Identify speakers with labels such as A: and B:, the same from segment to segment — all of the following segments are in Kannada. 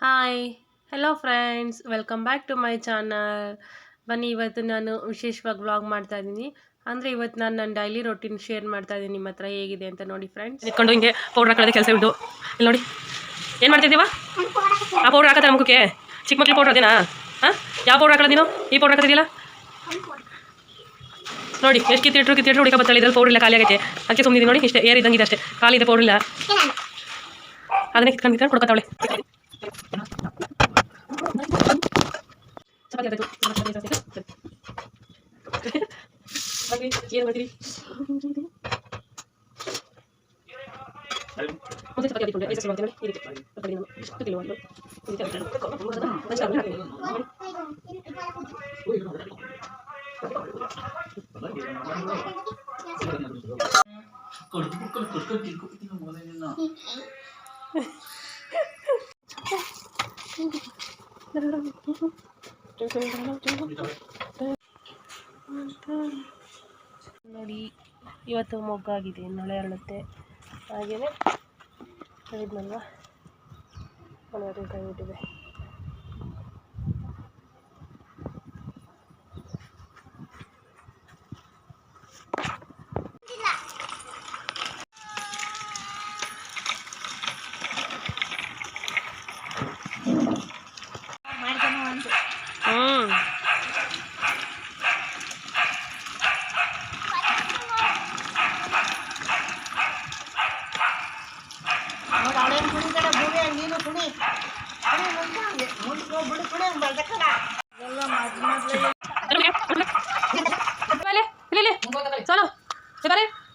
A: Hi hello friends welcome back to my channel ಬನ್ನಿ, ಇವತ್ತು ನಾನು ವಿಶೇಷವಾಗಿ ವ್ಲಾಗ್ ಮಾಡ್ತಾ ಇದ್ದೀನಿ ಅಂದರೆ ಇವತ್ತು ನಾನು ನನ್ನ ಡೈಲಿ ರೊಟೀನ್ ಶೇರ್ ಮಾಡ್ತಾ ಇದ್ದೀನಿ ನಿಮ್ಮ ಹತ್ರ ಹೇಗಿದೆ ಅಂತ ನೋಡಿ ಫ್ರೆಂಡ್ಸ್
B: ನಿಂತ್ಕೊಂಡು ಹಿಂಗೆ ಪೌಡ್ರ್ ಹಾಕೋದೇ ಕೆಲಸ ಇದ್ದು ಇಲ್ಲಿ ನೋಡಿ. ಏನು ಮಾಡ್ತಿದ್ದೀವ ಆ ಪೌಡ್ರ್ ಹಾಕೋದ ಮುಖಕ್ಕೆ? ಚಿಕ್ಕ ಮಕ್ಳು ಪೌಡ್ರ್ ಅದೇನಾ? ಹಾಂ ಯಾವ ಪೌಡ್ರ್ ನೀನು? ಈ ಪೌಡ್ರ್ ಹಾಕೋದಿಲ್ಲ ನೋಡಿ, ಎಷ್ಟು ಕಿತ್ತಿಟ್ರು ಕಿತ್ತಿಟ್ರು ಹುಡುಕ ಬತ್ತಲ್ಲ. ಇದ್ರಲ್ಲಿ ಪೌಡ್ರ್ ಇಲ್ಲ, ಖಾಲಿ ಆಗೈತೆ. ಅದಕ್ಕೆ ಸುಮ್ಮನೆ ನೋಡಿ, ಇಷ್ಟೇ. ಏರ್ ಇದ್ದಂಗಿದೆ ಅಷ್ಟೇ. ಖಾಲಿ ಇದೆ ಪೌಡ್ರ್ ಇಲ್ಲ. ಅದನ್ನೇ ಕಿತ್ಕೊಂಡು ಕಿತ್ಕೊಂಡು ಕೊಡ್ಕೊತಾವಳೆ. ಚಪಾತಿ ಆಯ್ತು ಚಪಾತಿ ಆಯ್ತು, ಚಪಾತಿ ಆಯ್ತು. ಬನ್ನಿ, ಏನು ಮಾಡ್ತೀರಿ ಮುಂದೆ ಚಪಾತಿ ಹಾಕಿಕೊಂಡೆ ಐದು ಮಾಡ್ತೀನಿ ನೋಡಿ ಈ ರೀತಿ ತಗೊಳ್ಳಿ ನಾನು ಎಷ್ಟು ಕಿಲೋ ಒಂದು ಈ ರೀತಿ ಹಾಕ್ತೀನಿ. ನಾನು ಚೆನ್ನಾಗಿ ಹಾಕ್ತೀನಿ. ನೋಡಿ.
A: ನೋಡಿ ಇವತ್ತು ಮೊಗ್ಗಾಗಿದೆ ಮಳೆ ಅರಳುತ್ತೆ. ಹಾಗೆಯೇ ಹೇಳಿದ್ನಲ್ವಾ ಮಳೆ ಕೈ ಬಿಟ್ಟಿದೆ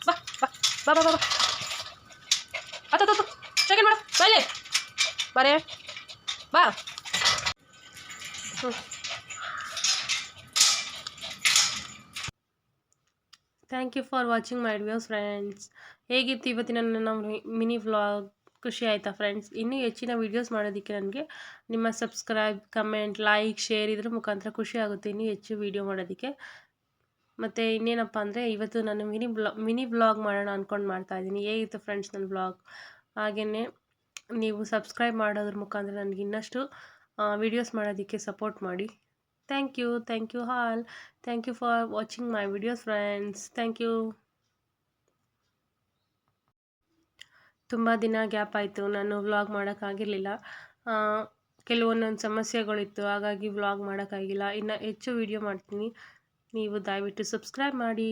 B: ಬಾ, ಬಾ, ಬಾ. ಹ್ಮ್.
A: Thank you for watching my dear friends ಹೇಗಿತ್ತು ಇವತ್ತಿನ ನನ್ನ ಮಿನಿ ವ್ಲಾಗ್ ಖುಷಿ ಆಯಿತಾ ಫ್ರೆಂಡ್ಸ್ ಇನ್ನೂ ಹೆಚ್ಚಿನ ವೀಡಿಯೋಸ್ ಮಾಡೋದಕ್ಕೆ ನನಗೆ ನಿಮ್ಮ ಸಬ್ಸ್ಕ್ರೈಬ್ ಕಮೆಂಟ್ ಲೈಕ್ ಶೇರ್ ಇದ್ರ ಮುಖಾಂತರ ಖುಷಿ ಆಗುತ್ತೆ. ಇನ್ನೂ ಹೆಚ್ಚು ವೀಡಿಯೋ ಮಾಡೋದಕ್ಕೆ. ಮತ್ತು ಇನ್ನೇನಪ್ಪ ಅಂದರೆ ಇವತ್ತು ನಾನು ಮಿನಿ ಬ್ಲಾ ಮಿನಿ ಬ್ಲಾಗ್ ಮಾಡೋಣ ಅಂದ್ಕೊಂಡು ಮಾಡ್ತಾ ಇದ್ದೀನಿ. ಹೇಗಿತ್ತು ಫ್ರೆಂಡ್ಸ್ ನನ್ನ ಬ್ಲಾಗ್ ಹಾಗೆಯೇ ನೀವು ಸಬ್ಸ್ಕ್ರೈಬ್ ಮಾಡೋದ್ರ ಮುಖಾಂತರ ನನಗೆ ಇನ್ನಷ್ಟು ವೀಡಿಯೋಸ್ ಮಾಡೋದಕ್ಕೆ ಸಪೋರ್ಟ್ ಮಾಡಿ. Thank you thank you all thank you for watching my videos friends thank you ತುಂಬ ದಿನ ಗ್ಯಾಪ್ ಆಯಿತು, ನಾನು ವ್ಲಾಗ್ ಮಾಡೋಕ್ಕಾಗಿರಲಿಲ್ಲ. ಕೆಲವೊಂದೊಂದು ಸಮಸ್ಯೆಗಳಿತ್ತು, ಹಾಗಾಗಿ ವ್ಲಾಗ್ ಮಾಡೋಕ್ಕಾಗಿಲ್ಲ. ಇನ್ನು ಹೆಚ್ಚು ವೀಡಿಯೋ ಮಾಡ್ತೀನಿ. ನೀವು ದಯವಿಟ್ಟು ಸಬ್ಸ್ಕ್ರೈಬ್ ಮಾಡಿ.